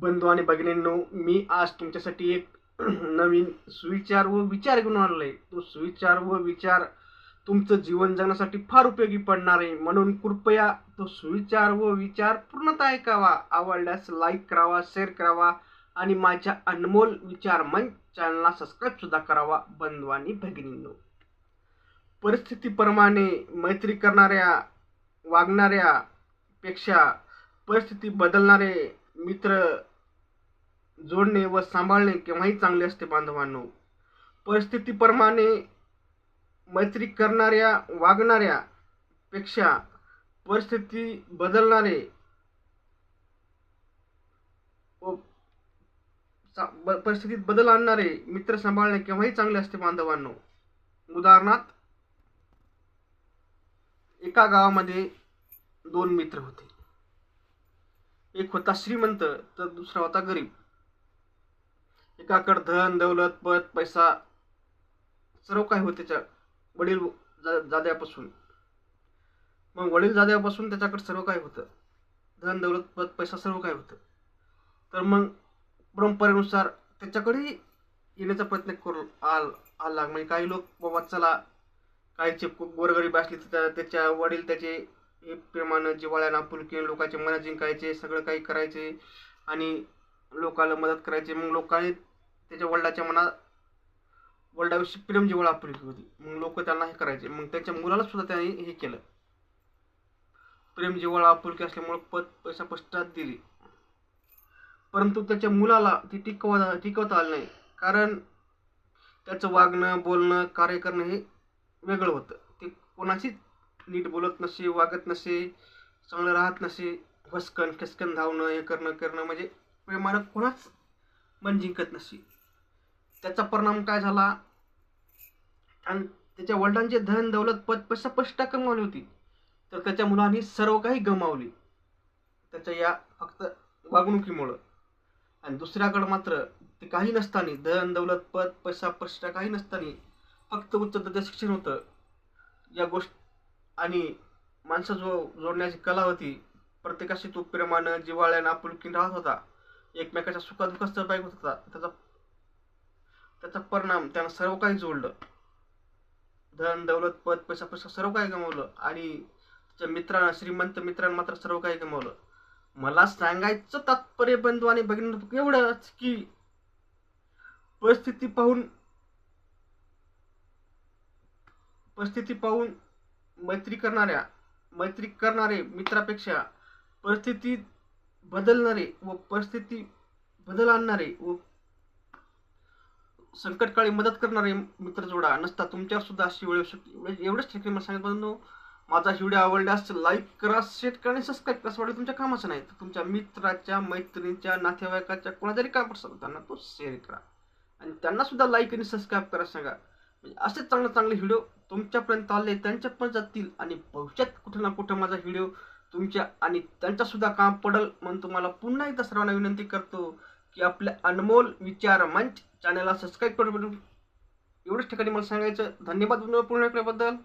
बंधू आणि भगिनींनो मी आज तुमच्यासाठी एक नवीन सुविचार व विचार घेऊन आलेलो आहे. तो सुविचार व विचार तुमचं जीवन जगण्यासाठी फार उपयोगी पडणार आहे. म्हणून कृपया तो सुविचार व विचार पूर्णतः ऐकावा. आवडल्यास लाईक करावा शेअर करावा आणि माझ्या अनमोल विचार मन चॅनलला सबस्क्राईब सुद्धा करावा बंधू आणि भगिनींनो. परिस्थितीप्रमाणे मैत्री करणाऱ्या वागणाऱ्या पेक्षा परिस्थिती बदलणारे मित्र जोडणे व सांभाळणे केव्हाही चांगले असते बांधवांनो. परिस्थितीप्रमाणे मैत्री करणाऱ्या वागणाऱ्या पेक्षा परिस्थिती बदलणारे व परिस्थितीत बदल आणणारे मित्र सांभाळणे केव्हाही चांगले असते बांधवांनो. उदाहरणार्थ एका गावामध्ये दोन मित्र होते. एक होता श्रीमंत तर दुसरा होता गरीब. एकाकडं धन दौलत पद पैसा सर्व काही होते त्याच्या वडील जा- जाद्यापासून. मग वडील जाद्यापासून त्याच्याकडे सर्व काही होतं. धन दौलत पद पैसा सर्व काही होतं. तर मग परंपरेनुसार त्याच्याकडेही येण्याचा प्रयत्न करू आल आला म्हणजे काही लोक बाबा चला काहीचे गोरगरीब असली तर त्या- त्याच्या वडील त्याचे हे प्रेमानं जिवाळ्यानं आपुलकीनं लोकांचे मनं जिंकायचे सगळं काही करायचे आणि लोकांना मदत करायचे. मग लोकांनी त्याच्या वडिलाच्या मनात वडिलाविषयी प्रेम जिव्हाळा आपुलकी होती. मग लोक त्यांना हे करायचे. मग त्याच्या मुलाला सुद्धा त्यांनी हे केलं. प्रेम जिव्हाळा आपुलकी असल्यामुळे पद पैसा पश्चात दिली. परंतु त्याच्या मुलाला ती टिकवा टिकवता आलं नाही. कारण त्याचं वागणं बोलणं कार्य करणं हे वेगळं होतं. ते कोणाशीच नीट बोलत नसे वागत नसे चांगलं राहत नसे हसकन ठसकन धावणं हे करणं करणं म्हणजे प्रेमानं कोणाच मन जिंकत नसे. त्याचा परिणाम काय झाला? आणि त्याच्या वडिलांचे धन दौलत पद पैसा स्पष्ट कमावली होती. तर त्याच्या मुलांनी सर्व काही गमावली. त्याच्या या फक्त वागणुकीमुळं. आणि दुसऱ्याकडं मात्र ते काही नसताना धन दौलत पद पैसा पष्टा काही नसताना फक्त उच्च दर्जा शिक्षण होतं. या गोष्ट आणि माणसं जो जोडण्याची कला होती प्रत्येकाशी तो प्रेमानं जिवाळ्यानं आपुलकीन राहत होता. एकमेकाच्या सुखादुखात सहभागी होत होता. त्याचा त्याचा परिणाम त्यानं सर्व काही जोडलं धन दौलत पद पैसा पैसा सर्व काही गमावलं आणि त्याच्या मित्रांना श्रीमंत मित्रांना मात्र सर्व काही गमावलं. मला सांगायचं तात्पर्य बंधू आणि भगिनी एवढंच की परिस्थिती पाहून परिस्थिती पाहून मैत्री करणाऱ्या मैत्री करणारे मित्रापेक्षा परिस्थितीत बदलणारे व परिस्थिती बदल आणणारे व संकटकाळी मदत करणारे मित्र जोडा नसता तुमच्यावर सुद्धा अशी वेळ शकते. म्हणजे एवढंच ठिकाणी मला सांगितलं बंधू. माझा व्हिडिओ आवडल्यास लाईक करा शेअर करा आणि सबस्क्राईब करा. वाटलं तुमच्या कामाचं नाही. तर तुमच्या मित्राच्या मैत्रिणीच्या नातेवाईकाच्या कोणातरी काम असेल त्यांना तो शेअर करा. आणि त्यांना सुद्धा लाईक आणि सबस्क्राईब करा सांगा. म्हणजे असेच चांगले चांगले व्हिडिओ तुमच्यापर्यंत आले त्यांच्या पण जातील आणि भविष्यात कुठं ना कुठं माझा व्हिडिओ तुमच्या आणि त्यांच्यासुद्धा काम पडल म्हणून तुम्हाला पुन्हा एकदा सर्वांना विनंती करतो. की आपल्या अनमोल विचार मंच चॅनलला सबस्क्राईब करून एवढंच ठिकाणी मला सांगायचं धन्यवाद पूर्ण केल्याबद्दल